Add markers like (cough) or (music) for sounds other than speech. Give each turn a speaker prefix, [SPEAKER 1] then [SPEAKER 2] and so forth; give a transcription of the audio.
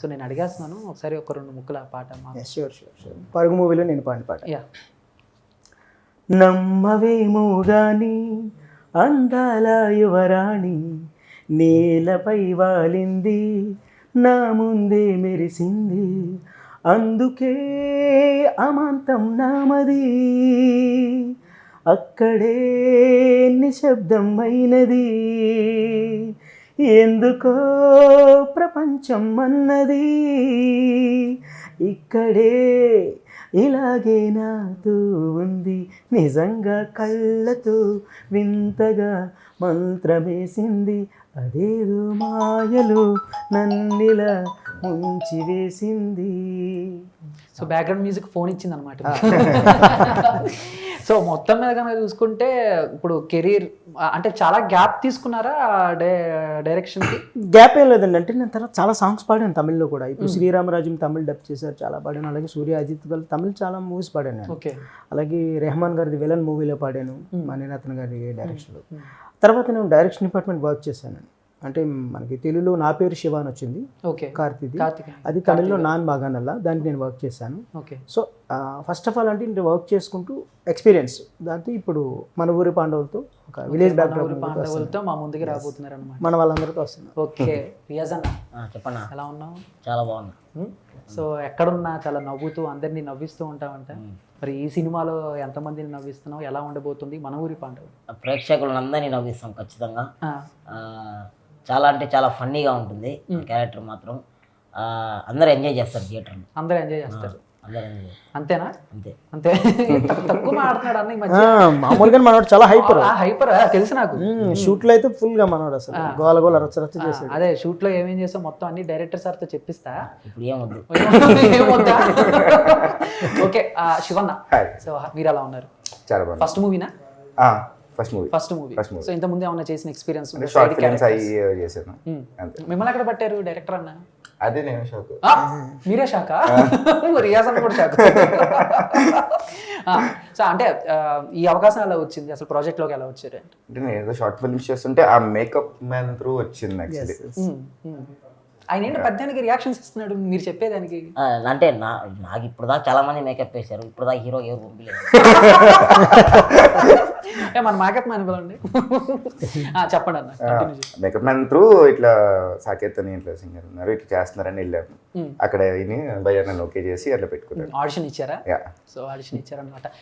[SPEAKER 1] So నేను అడిగేస్తున్నాను ఒకసారి ఒక రెండు ముక్కల పాట
[SPEAKER 2] షూర్ షూర్ షూర్ పరుగు మూవీలో నేను పాడిన పాట.
[SPEAKER 1] యా
[SPEAKER 2] నమ్మవేమో గాని అందాల యువరాణి నేలపై వాలింది నా ముందే మెరిసింది. అందుకే అమాంతం నామది అక్కడే నిశ్శబ్దం అయినది ఎందుకో ప్రపంచం అన్నది ఇక్కడే ఇలాగే నాతో ఉంది. నిజంగా కళ్ళతో వింతగా మంత్రమేసింది. అదేదో మాయలు నన్నిలా ముంచి వేసింది
[SPEAKER 1] సో బ్యాక్గ్రౌండ్ మ్యూజిక్ ఫోన్ ఇచ్చింది అనమాట సో మొత్తం మీద కనుక చూసుకుంటే ఇప్పుడు కెరీర్ అంటే చాలా గ్యాప్ తీసుకున్నారా డైరెక్షన్
[SPEAKER 2] గ్యాప్ ఏం లేదండి. అంటే నేను తర్వాత చాలా సాంగ్స్ పాడాను తమిళ్ళో కూడా. ఇప్పుడు శ్రీరామరాజం తమిళ్ డబ్ చేశారు చాలా పాడాను. అలాగే సూర్య అజిత్ గారు తమిళ్ చాలా మూవీస్ పాడాను నేను.
[SPEAKER 1] ఓకే.
[SPEAKER 2] అలాగే రెహమాన్ గారిది విలన్ మూవీలో పాడాను మణిరత్న గారి డైరెక్షన్లో. తర్వాత నేను డైరెక్షన్ డిపార్ట్మెంట్ వర్క్ చేశాను. అంటే మనకి తెలుగులో నా పేరు శివ అని వచ్చింది.
[SPEAKER 1] ఓకే.
[SPEAKER 2] కార్తీది.
[SPEAKER 1] కార్తిక్
[SPEAKER 2] అది తమిళ్ళో నాన్ బాగానల్లా. దానికి నేను వర్క్ చేశాను.
[SPEAKER 1] Okay.
[SPEAKER 2] So first of all అంటే నేను వర్క్ చేసుకుంటూ ఎక్స్పీరియన్స్ దాంతో ఇప్పుడు మన ఊరి పాండవులతో ఒక విలేజ్ బ్యాక్గ్రౌండ్
[SPEAKER 1] పాండవులతో మా ముందుకి రాబోతున్నారు అనమాట
[SPEAKER 2] మన వాళ్ళందరితో వస్తున్నాం
[SPEAKER 1] ఓకే. రియాజ్ అన్న
[SPEAKER 3] చెప్పన్నా.
[SPEAKER 1] ఎలా ఉన్నావు?
[SPEAKER 3] చాలా బాగుంది
[SPEAKER 1] సో ఎక్కడున్నా చాలా నవ్వుతూ అందరినీ నవ్విస్తూ ఉంటావంట. మరి ఈ సినిమాలో ఎంతమందిని నవ్విస్తున్నావు? ఎలా ఉండబోతుంది మన ఊరి పాండవులు?
[SPEAKER 3] ప్రేక్షకులందరినీ నవ్విస్తాం ఖచ్చితంగా.
[SPEAKER 1] ఆ,
[SPEAKER 3] ఆ, చాలా అంటే చాలా ఫన్నీగా ఉంటుంది క్యారెక్టర్ మాత్రం. అందరూ ఎంజాయ్ చేస్తారు థియేటర్ని
[SPEAKER 1] అందరూ ఎంజాయ్ చేస్తారు. అంతేనా?
[SPEAKER 3] అంతే.
[SPEAKER 1] అంతే. తక్కు- తక్కువ మాట్లాడుతున్నాడు అన్న ఈ మధ్య.
[SPEAKER 2] మామూలుగా మనోడు చాలా హైపర్
[SPEAKER 1] హైపర్ తెలుసు నాకు.
[SPEAKER 2] షూట్లో అయితే ఫుల్గా మనోడు అసలు. గోల గోల రచ్చ రచ్చ
[SPEAKER 1] ఆ,
[SPEAKER 2] చేసాడు.
[SPEAKER 1] అదే షూట్లో ఏమేం చేసావు మొత్తం అన్ని డైరెక్టర్ సార్తో చెప్పిస్తా.
[SPEAKER 3] ఇప్పుడు ఏమొద్దు.
[SPEAKER 1] ఏమొద్దా? (laughs) ఓకే శివన్న. సో మీరు ఎలా ఉన్నారు.
[SPEAKER 4] చాలా బాగుంది
[SPEAKER 1] first మూవీనా
[SPEAKER 4] first movie
[SPEAKER 1] first movie
[SPEAKER 4] First movie.
[SPEAKER 1] So ఇంత ముందు ఏమైనా చేసిన ఎక్స్పీరియన్స్
[SPEAKER 4] షార్ట్ ఫిలిమ్స్ అయ్యి చేశాను. అంతే.
[SPEAKER 1] మిమ్మల్ని ఎక్కడ పట్టారు? డైరెక్టర్ అన్న?
[SPEAKER 4] అదే నేను షాక్
[SPEAKER 1] మీరే శాఖ రియాజ్ అన్న కూడా శాఖ (laughs) సో అంటే ఈ అవకాశం ఎలా వచ్చింది? అసలు ప్రాజెక్ట్లోకి ఎలా వచ్చారు?
[SPEAKER 4] అంటే నేను ఏదో షార్ట్ ఫిల్మ్స్ చేస్తుంటే ఆ మేకప్ మ్యాన్ త్రూ వచ్చింది యాక్చువల్లీ.
[SPEAKER 1] ఆయన ఏంటి పద్యానికి రియాక్షన్స్ ఇస్తున్నాడు? మీరు చెప్పేదానికి.
[SPEAKER 3] అంటే నా నాకు ఇప్పుడు దాకా చాలా మంది మేకప్ వేశారు ఇప్పుడు దాకా హీరో ఎవరు పంపించలేదు (laughs)
[SPEAKER 1] ఏ, మన మేకప్ మ్యాన్ పిలండి చెప్పండి అన్న కంటిన్యూ చేయండి.
[SPEAKER 4] మేకప్ మ్యాన్ త్రూ ఇట్లా సాకేత్ అని ఇట్లా సింగర్ ఉన్నారు. ఇట్లా చేస్తున్నారని వెళ్ళాము అక్కడ విని భయ్య నన్ను ఓకే చేసి అట్లా పెట్టుకున్నాను
[SPEAKER 1] ఆడిషన్ ఇచ్చారా?
[SPEAKER 4] యా
[SPEAKER 1] సో ఆడిషన్ ఇచ్చారనమాట